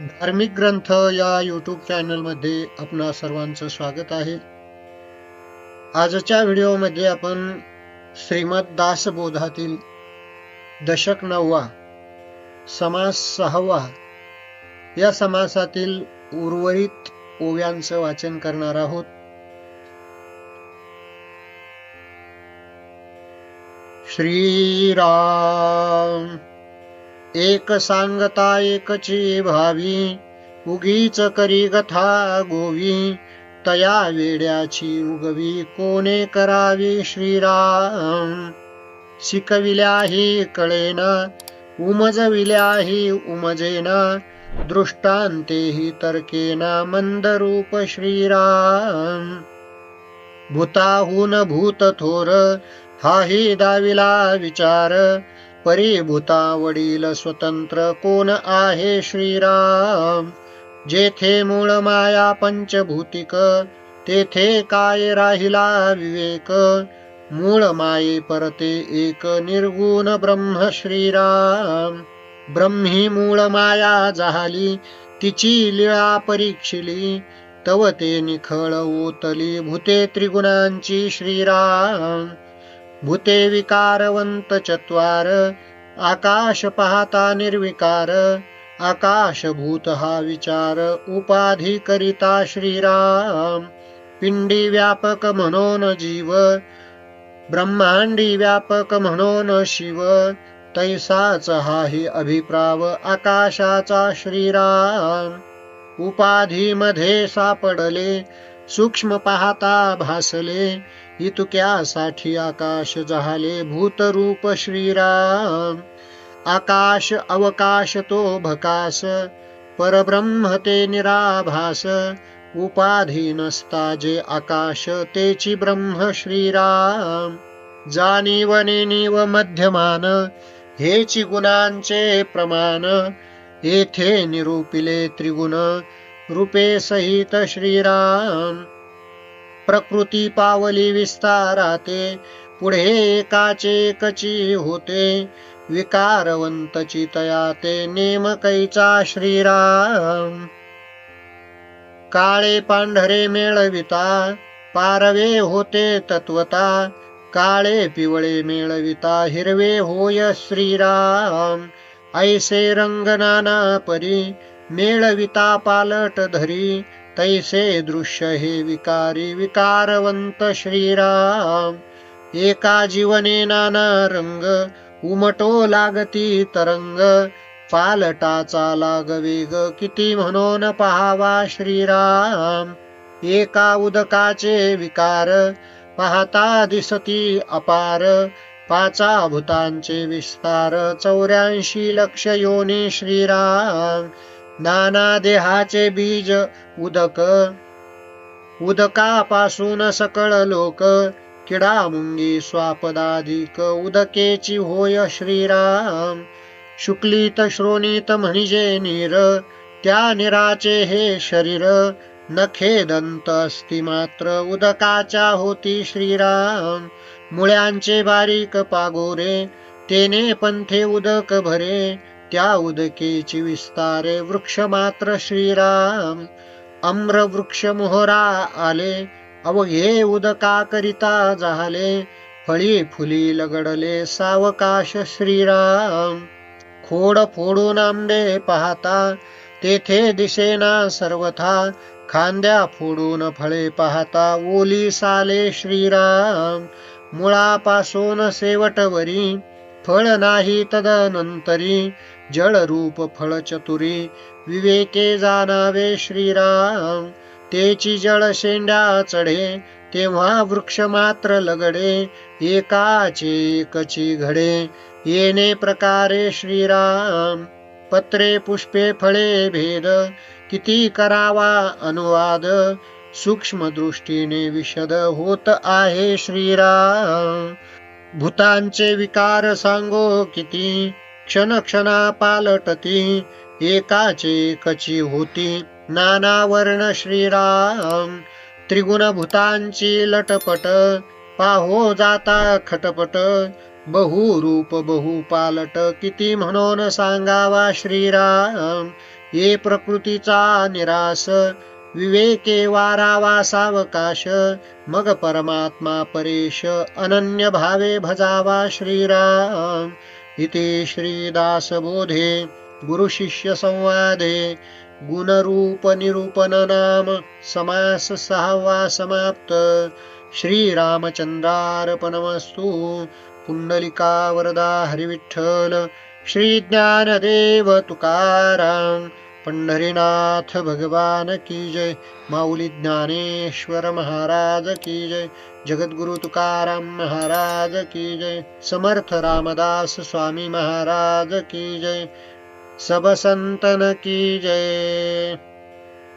धार्मिक ग्रंथ या यूट्यूब चॅनलमध्ये आपणा सर्वांचं स्वागत आहे. आजच्या व्हिडिओमध्ये आपण श्रीमद दासबोधातील दशक नववा समास सहावा या समासातील उर्वरित ओव्यांचं वाचन करणार आहोत. श्रीराम एक सांगता एकची भावी उगीच करी कथा गोवी तया वेड्याची उगवी कोणे करावी श्रीराम? शिकविल्याही कळेना उमजविल्याही उमजेना दृष्टांतेही तर्केना मंदरूप श्रीराम? भूताहून भूत थोर हाही दाविला विचार परिभूता वडील स्वतंत्र कोण आहे श्रीराम? जेथे मूळ माया पंचभूतिक तेथे काय राहिला विवेक? मूळ माये परते एक निर्गुण ब्रह्म श्रीराम. ब्रह्मी मूळ माया झाली तिची लीळा परीक्षिली तव ते निखळ ओतली भूते त्रिगुणांची श्रीराम. भूते विकारवंत चत्वार आकाश पाहता निर्विकार आकाश भूत हा विचार उपाधी करिता श्रीराम. पिंडी व्यापक म्हणून जीव ब्रह्मांडी व्यापक म्हणून शिव तैसाच हाही अभिप्राव आकाशाचा श्रीराम. उपाधी मध्ये सापडले सूक्ष्म पाहता भासले. इतुक्यासाठी आकाश जहाले भूतरूप श्रीराम. आकाश अवकाश तो भकास. परब्रह्म ते निराभास. उपाधी नसता जे आकाश तेची ब्रह्म श्रीराम. जाणीव निनीव मध्यमान हेची गुणांचे प्रमाण. येथे निरूपिले त्रिगुण रूपे सहित श्रीराम। प्रकृती पावली विस्ताराते पुढे एकाचे कची होते विकारवंतची तया ते नेम कैचा श्रीराम। काळे पांढरे मेळविता पारवे होते तत्वता काळे पिवळे मेळविता हिरवे होय श्रीराम। ऐसे रंग नाना परी मेळविता पालट धरी तैसे दृश्य हे विकारी विकारवंत श्रीराम. एका जीवने नाना रंग उमटो लागती तरंग. पालटाचा लाग वेग किती म्हणून पहावा श्रीराम. एका उदकाचे विकार पाहता दिसती अपार. पाचा भूतांचे विस्तार चौऱ्याऐंशी लक्ष योनी श्रीराम. नाना देहाचे बीज उदक. उदकापासून सकळ लोक किडा मुंगी स्वापदाधिक. उदकेची होय श्रीराम. शुक्लित श्रोणीत म्हणजे नीर. त्या निराचे हे शरीर नखे दंत अस्ति मात्र. उदकाच्या होती श्रीराम. मुळ्यांचे बारीक पागोरे तेने पंथे उदक भरे. त्या उदकेची विस्तारे वृक्ष मात्र श्रीराम. अम्र वृक्ष मोहरा आले अवघे उदका करिता झाले फळी फुली लगडले सावकाश श्रीराम. खोड फोडून आंबे पाहता तेथे दिसेना सर्वथा खांद्या फोडून फळे पाहता ओली साले श्रीराम. मुळापासून सेवटवरी फळ नाही तदनंतरी जळरूप फळ चतुरी विवेके जाणावे श्रीराम. तेची जळ शेंड्या चढे तेव्हा वृक्ष मात्र लगडे एकाचे कची घडे. येणे प्रकारे श्रीराम. पत्रे पुष्पे फळे भेद किती करावा अनुवाद. सूक्ष्म दृष्टीने विशद होत आहे श्रीराम. भूतांचे विकार सांगो किती? क्षण क्षणा पालटती एकाचे कची होती. नाना वर्ण श्रीराम त्रिगुण भूतांची लटपट. पाहो जाता खटपट बहु रूप बहु पालट किती म्हणून सांगावा श्रीराम? ये प्रकृतीचा निरास विवेके वारावा सावकाश मग परमात्मा परेश अनन्य भावे भजावा श्रीराम. इति श्रीदासबोधे गुरुशिष्य संवादे गुणरूप निरूपण नाम समास सहावा समाप्त. श्रीरामचंद्रार्पणमस्तु पुंडलिका वरदा हरिविठ्ठल श्रीज्ञानदेव तुकाराम. पंढरीनाथ भगवान की जय. माऊली ज्ञानेश्वर महाराज की जय. जगद्गुरु तुकाराम महाराज की जय. समर्थ रामदास स्वामी महाराज की जय. सब संतन की जय.